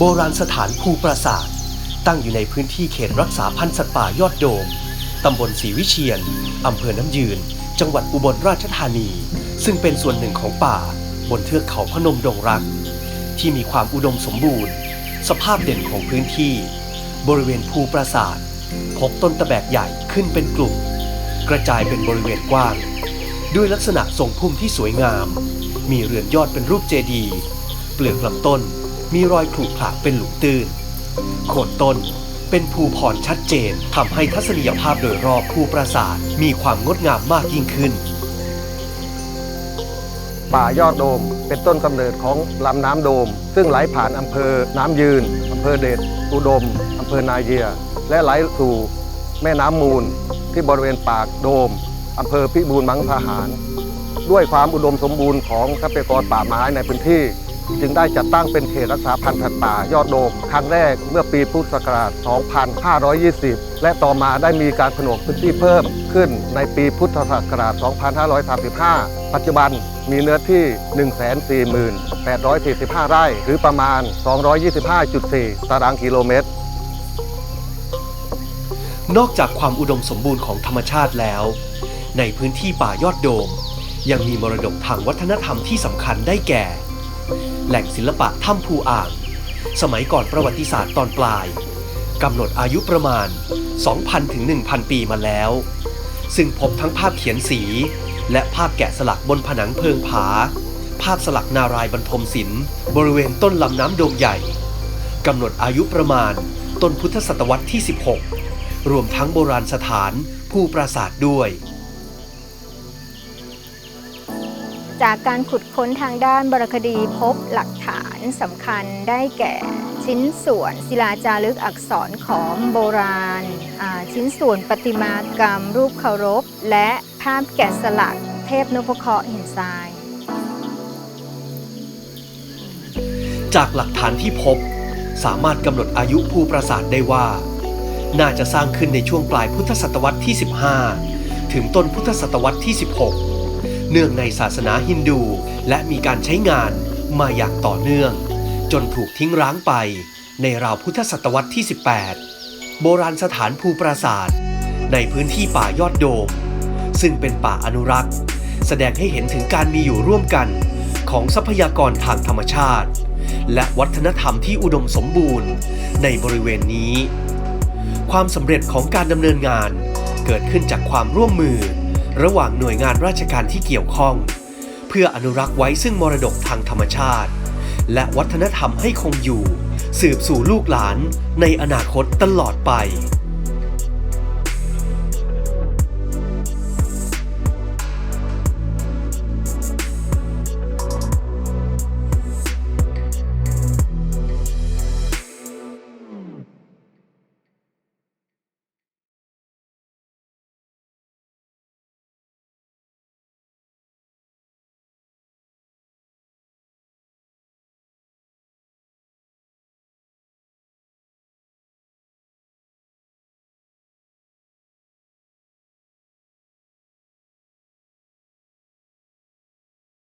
โบราณสถานภูปราสาทตั้งอยู่ในพื้นที่เขตรักษาพันธุ์สัตว์ป่ายอดโดม ตำบลศรีวิเชียน อำเภอน้ำยืน จังหวัดอุบลราชธานี ซึ่งเป็นส่วนหนึ่งของป่า บนเทือกเขาพนมดงรัก ที่มีความอุดมสมบูรณ์ สภาพเด่นของพื้นที่ บริเวณภูปราสาทพบต้นตะแบกใหญ่ขึ้นเป็นกลุ่ม กระจายเป็นบริเวณกว้าง ด้วยลักษณะทรงพุ่มที่สวยงาม มีเรือนยอดเป็นรูปเจดีย์เปลือกลำต้น มีรอยขรุขระเป็นหลุมตื้น โคนต้นเป็นภูพรชัดเจนทำให้ทัศนียภาพโดยรอบภูปราสาทมีความงดงามมากยิ่งขึ้น ป่ายอดโดมเป็นต้นกำเนิดของลำน้ำโดม ซึ่งไหลผ่านอำเภอน้ำยืนอำเภอเดชอุดมอำเภอนาเยีย และไหลสู่แม่น้ำมูล ที่บริเวณปากโดมอำเภอพิบูลมังสาหาร ด้วยความอุดมสมบูรณ์ของทรัพยากรป่าไม้ในพื้นที่ จึงได้จัดตั้งเป็นเขตรักษาพันธุ์สัตว์ป่ายอดโดมครั้งแรกเมื่อปีพุทธศักราช 2520 และต่อมาได้มีการผนวกพื้นที่เพิ่มขึ้นในปีพุทธศักราช 2535 ปัจจุบันมีเนื้อที่ 148,45 ไร่ หรือประมาณ 225.4 ตารางกิโลเมตร นอกจากความอุดมสมบูรณ์ของธรรมชาติแล้ว ในพื้นที่ป่ายอดโดม ยังมีมรดกทางวัฒนธรรมที่สำคัญได้แก่ แหล่งศิลปะถ้ำภูอ่าง สมัยก่อนประวัติศาสตร์ตอนปลายกำหนดอายุประมาณ 2,000 ถึง 1,000 ปีมาแล้ว ซึ่งพบทั้งภาพเขียนสี และภาพแกะสลักบนผนังเพิงผา ภาพสลักนารายณ์บรรทมศิลป์บริเวณต้นลำน้ำโดมใหญ่กำหนดอายุประมาณต้นพุทธศตวรรษที่ 16 รวมทั้งโบราณสถาน ผู้ปราสาทด้วย จากการขุดค้นทางด้านบรคดีพบหลักฐานสำคัญได้แก่ชิ้นส่วนศิลาจารึกอักษรของโบราณ ชิ้นส่วนประติมากรรมรูปเคารพ และภาพแกะสลักเทพนพเคราะห์หินทราย จากหลักฐานที่พบ สามารถกำหนดอายุภูปราสาทได้ว่า น่าจะสร้างขึ้นในช่วงปลายพุทธศตวรรษที่ 15 ถึงต้นพุทธศตวรรษที่ 16 เนื่องในศาสนาฮินดู และมีการใช้งานมาอย่างต่อเนื่อง จนถูกทิ้งร้างไปในราวพุทธศตวรรษที่ 18 โบราณสถานภูปราสาทในพื้นที่ป่ายอดโดม ซึ่งเป็นป่าอนุรักษ์ แสดงให้เห็นถึงการมีอยู่ร่วมกันของทรัพยากรทางธรรมชาติ และวัฒนธรรมที่อุดมสมบูรณ์ในบริเวณนี้ ความสำเร็จของการดำเนินงานเกิดขึ้นจากความร่วมมือ ระหว่างหน่วยงานราชการที่เกี่ยวข้อง เพื่ออนุรักษ์ไว้ซึ่งมรดกทางธรรมชาติ และวัฒนธรรมให้คงอยู่ สืบสู่ลูกหลานในอนาคตตลอดไป